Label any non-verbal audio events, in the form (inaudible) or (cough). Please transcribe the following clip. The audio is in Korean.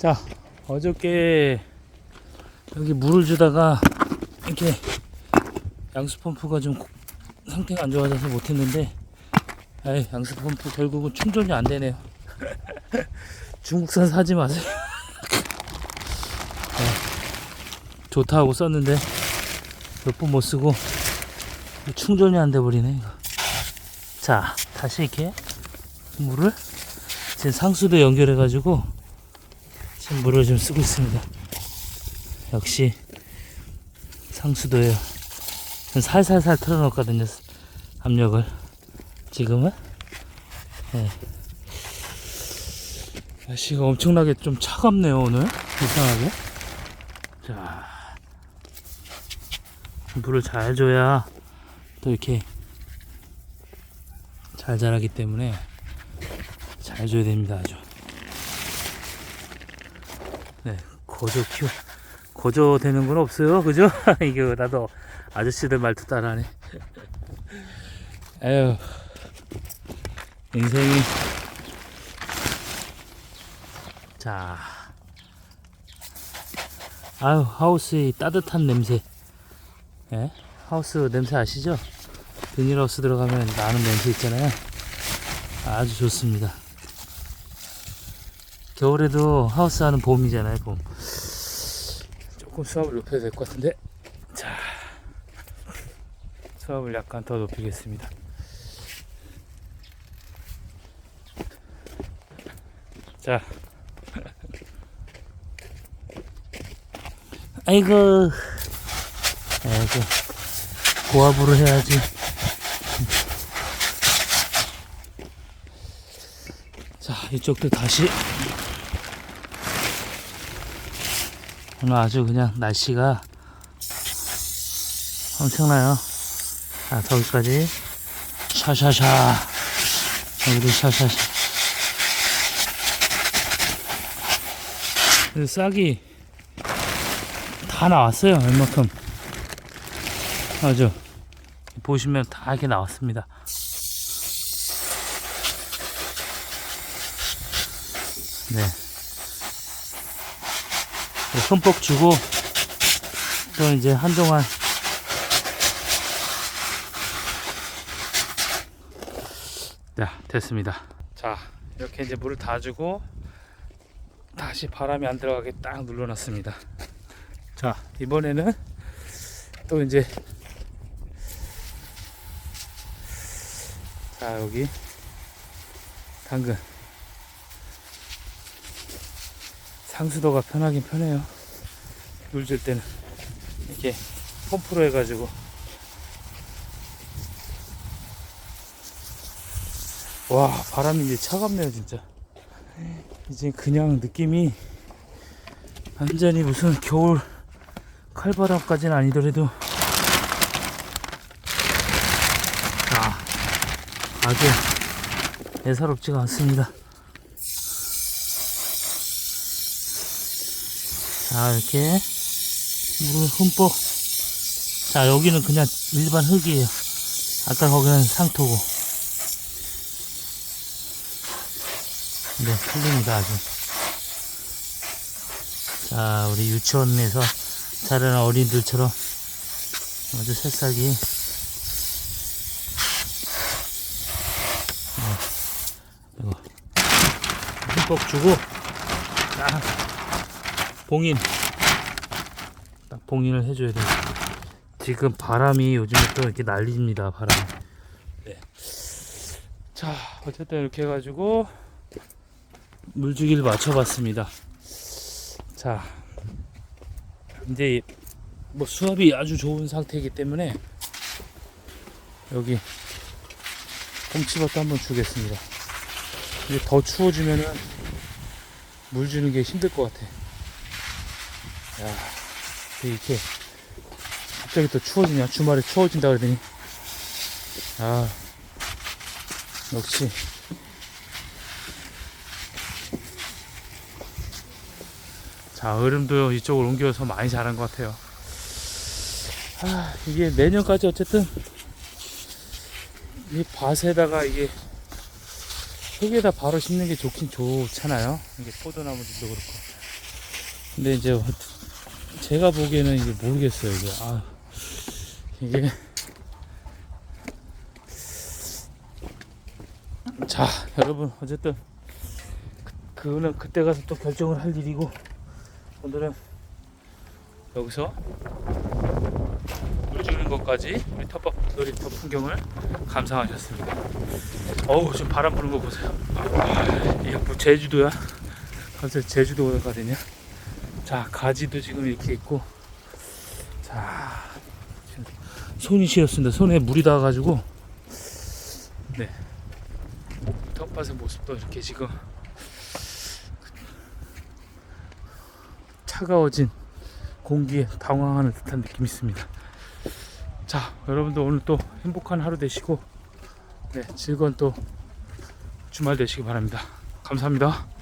자, 어저께 여기 물을 주다가 이렇게 양수 펌프가 좀 고- 상태가 안 좋아져서 못했는데, 아이, 양수 펌프 결국은 충전이 안 되네요. (laughs) 중국산 사지 마세요. (laughs) 네, 좋다고 썼는데 몇 번 못 쓰고 충전이 안 돼 버리네 이거. 자, 다시 이렇게 물을 지금 상수도 연결해 가지고 물을 좀 쓰고 있습니다. 역시 상수도예요. 전 살살살 틀어놓거든요. 압력을 지금은. 네. 날씨가 엄청나게 좀 차갑네요 오늘 이상하게. 자, 물을 잘 줘야 또 이렇게 잘 자라기 때문에 잘 줘야 됩니다 아주. 네, 거저 키워 거저 되는 건 없어요, 그죠? (laughs) 이거 나도 아저씨들 말투 따라하네. 에휴, 인생이 자, 아유 하우스의 따뜻한 냄새, 예? 하우스 냄새 아시죠? 비닐하우스 들어가면 나는 냄새 있잖아요. 아주 좋습니다. 겨울에도 하우스 하는 봄이잖아요, 봄. 조금 수압을 높여야 될 것 같은데. 자, 수압을 약간 더 높이겠습니다. 자. 아이고. 아이고. 고압으로 해야지. 자, 이쪽도 다시 오늘 아주 그냥 날씨가 엄청나요. 자, 저기까지 샤샤샤. 여기도 샤샤샤. 그 싹이 다 나왔어요. 얼마큼. 아주 보시면 다 이렇게 나왔습니다. 네. 흠뻑 주고 또 이제 한동안 자 됐습니다. 자 이렇게 이제 물을 다 주고 다시 바람이 안 들어가게 딱 눌러놨습니다. 자 이번에는 또 이제 자 여기 당근 상수도가 편하긴 편해요. 물줄 때는 이렇게 펌프로 해가지고 와 바람이 이제 차갑네요 진짜. 이제 그냥 느낌이 완전히 무슨 겨울 칼바람까지는 아니더라도 아 아주 애사롭지가 않습니다. 자 이렇게. 물을 흠뻑. 자 여기는 그냥 일반 흙이에요. 아까 거기는 상토고. 네 틀립니다 아주. 자 우리 유치원에서 자라는 어린들처럼 아주 새싹이. 네, 흠뻑 주고 딱 봉인. 딱 봉인을 해줘야 돼요. 지금 바람이 요즘에 또 이렇게 난립니다 바람이. 네. 자 어쨌든 이렇게 해가지고 물주기를 맞춰봤습니다. 자 이제 뭐 수압이 아주 좋은 상태이기 때문에 여기 꽁치밥도 한번 주겠습니다. 이제 더 추워지면은 물 주는 게 힘들 것 같아 야, 이렇게 갑자기 또 추워지냐? 주말에 추워진다 그러더니 아 역시 자 얼음도 이쪽으로 옮겨서 많이 자란 것 같아요. 아 이게 내년까지 어쨌든 이 밭에다가 이게 흙에다 바로 심는 게 좋긴 좋잖아요. 이게 포도나무들도 그렇고 근데 이제 제가 보기에는 이게 모르겠어요 이게. 아 이게. 자 여러분 어쨌든 그, 그거는 그때 가서 또 결정을 할 일이고 오늘은 여기서 물 주는 것까지 우리 텃밭 놀이터 풍경을 감상하셨습니다. 어우 지금 바람 부는 거 보세요. 이게 뭐 제주도야? 갑자기 제주도 가거든요 자 가지도 지금 이렇게 있고. 자 손이 시렸습니다. 손에 물이 닿아가지고. 네. 텃밭의 모습도 이렇게 지금 차가워진 공기에 당황하는 듯한 느낌이 있습니다. 자 여러분도 오늘 또 행복한 하루 되시고 네 즐거운 또 주말 되시기 바랍니다. 감사합니다